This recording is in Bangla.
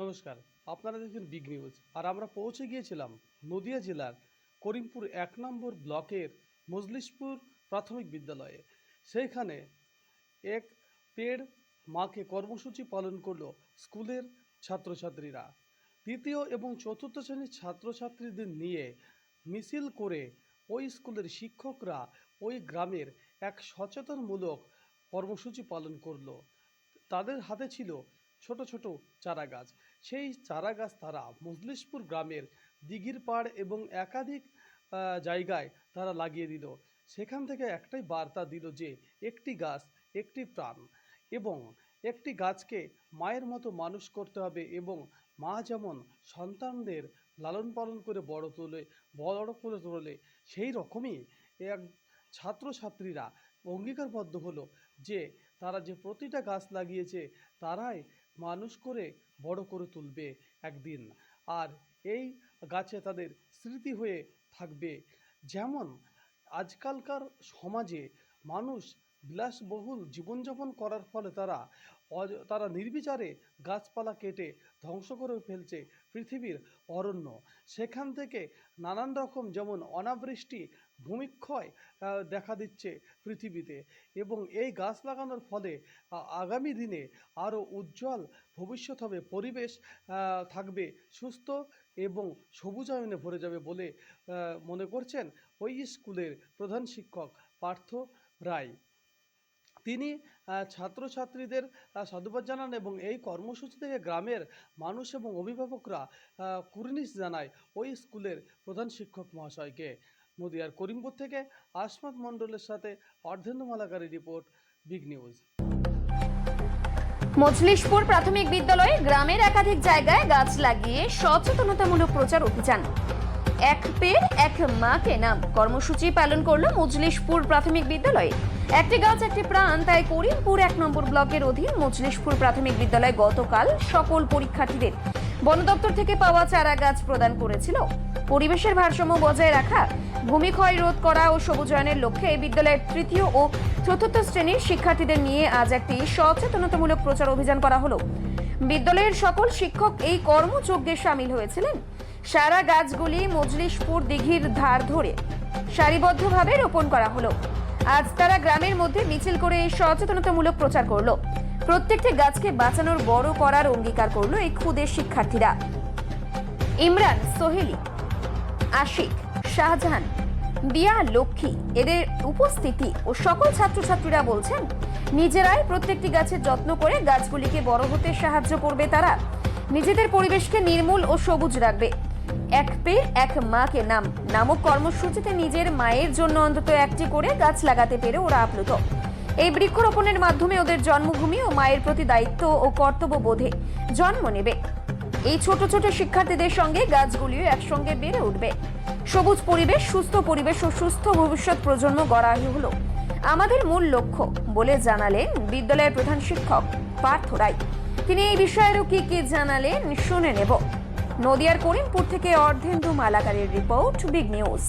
নমস্কার, আপনারা দেখছেন বিগ নিউজ আর আমরা পৌঁছে গিয়েছিলাম নদিয়া জেলার করিমপুর এক নম্বর ব্লকের মজলিশপুর প্রাথমিক বিদ্যালয়ে। সেইখানে এক পেড় মাকে কর্মসূচি পালন করল স্কুলের ছাত্রছাত্রীরা। তৃতীয় এবং চতুর্থ শ্রেণির ছাত্রছাত্রীদের নিয়ে মিছিল করে ওই স্কুলের শিক্ষকরা ওই গ্রামের এক সচেতনমূলক কর্মসূচি পালন করল। তাদের হাতে ছিল ছোট ছোট চারা গাছ সেই চারা গাছ তারা মজলিশপুর গ্রামের দিঘির পাড় এবং একাধিক জায়গায় তারা লাগিয়ে দিল। সেখান থেকে একটাই বার্তা দিল যে, একটি গাছ একটি প্রাণ এবং একটি গাছকে মায়ের মতো মানুষ করতে হবে এবং মা যেমন সন্তানদের লালন পালন করে বড় তোলে, বড় করে তোলে, সেই রকমই এক ছাত্রছাত্রীরা অঙ্গীকারবদ্ধ হলো যে তারা যে প্রতিটা গাছ লাগিয়েছে, তারাই মানুষ করে বড় করে তুলবে একদিন। আর এই গাছে তাদের স্মৃতি হয়ে থাকবে। যেমন আজকালকার সমাজে মানুষ বিলাসবহুল জীবনযাপন করার ফলে তারা তারা নির্বিচারে গাছপালা কেটে ধ্বংস করে ফেলছে পৃথিবীর অরণ্য। সেখান থেকে নানান রকম যেমন অনাবৃষ্টি, ভূমিক্ষয় দেখা দিচ্ছে পৃথিবীতে এবং এই গাছ লাগানোর ফলে আগামী দিনে আরও উজ্জ্বল ভবিষ্যৎ হবে, পরিবেশ থাকবে সুস্থ এবং সবুজায়নে ভরে যাবে বলে মনে করছেন ওই স্কুলের প্রধান শিক্ষক পার্থ রায়। তিনি ছাত্রছাত্রীদের সাধুবাদ জানান এবং এই কর্মসূচি থেকে গ্রামের মানুষ এবং অভিভাবকরা কুর্নিশ জানায় ওই স্কুলের প্রধান শিক্ষক মহাশয়কে। নদিয়ার করিমপুর থেকে আসমাত মণ্ডলের সাথে অর্ধেন্দু মালাকারী রিপোর্ট, বিগ নিউজ। মজলিশপুর প্রাথমিক বিদ্যালয়ে গ্রামের একাধিক জায়গায় গাছ লাগিয়ে সচেতনতামূলক প্রচার অভিযান। এক পেড় এক মাকে নাম। কর্মসূচি পালন করল মজলিশপুর প্রাথমিক বিদ্যালয়ে। একটি গাছ, একটি প্রাণ, তাই করিমপুর এক নম্বর ব্লকের অধীন মজলিশপুর প্রাথমিক বিদ্যালয় গতকাল সকল পরীক্ষার্থীদের বন দপ্তর থেকে পাওয়া চারা গাছ প্রদান করেছিল। পরিবেশের ভারসাম্য বজায় রাখা, ভূমি ক্ষয় রোধ করা ও সবুজায়নের লক্ষ্যে এই বিদ্যালয়ের তৃতীয় ও চতুর্থ শ্রেণির শিক্ষার্থীদের নিয়ে আজ একটি সচেতনতামূলক প্রচার অভিযান করা হলো। বিদ্যালয়ের সকল শিক্ষক এই কর্মযজ্ঞে সামিল হয়েছিলেন। সারা গাছগুলি মজলিশপুর দিঘির ধার ধরে সারিবদ্ধভাবে রোপণ করা হলো। আজ তারা গ্রামের মধ্যে মিছিল করে সচেতনতামূলক প্রচার করল। প্রত্যেকটি গাছকে বাঁচানোর বড় করার অঙ্গীকার করল এই ক্ষুদে শিক্ষার্থীরা। ইমরান সোহেলি, আশিক শাহজাহান দিয়া, লক্ষ্মী, এদের উপস্থিতি ও সকল ছাত্রছাত্রীরা বলছেন, নিজেরাই প্রত্যেকটি গাছের যত্ন করে গাছগুলিকে বড় হতে সাহায্য করবে তারা। নিজেদের পরিবেশকে নির্মূল ও সবুজ রাখবে। এক পে এক মাকে নাম, নামক কর্মসূচিতে নিজের মায়ের জন্য অন্তত একটি করে গাছ লাগাতে পেরে ওরা আপ্লুত। এই বৃক্ষরোপণের মাধ্যমে ওদের জন্মভূমি ও মায়ের প্রতি দায়িত্ব ও কর্তব্য বোধে জন্ম নেবে। এই ছোট ছোট শিক্ষার্থীদের সঙ্গে গাছগুলিও একসঙ্গে বেড়ে উঠবে। সবুজ পরিবেশ, সুস্থ পরিবেশ ও সুস্থ ভবিষ্যৎ প্রজন্ম গড়াই হলো আমাদের মূল লক্ষ্য বলে জানালেন বিদ্যালয়ের প্রধান শিক্ষক পার্থ রায়। তিনি এই বিষয়েরও কি কি জানালেন শুনে নেব। নদিয়ার করিমপুর থেকে অর্ধেন্দু মালাকারের রিপোর্ট, বিগ নিউজ।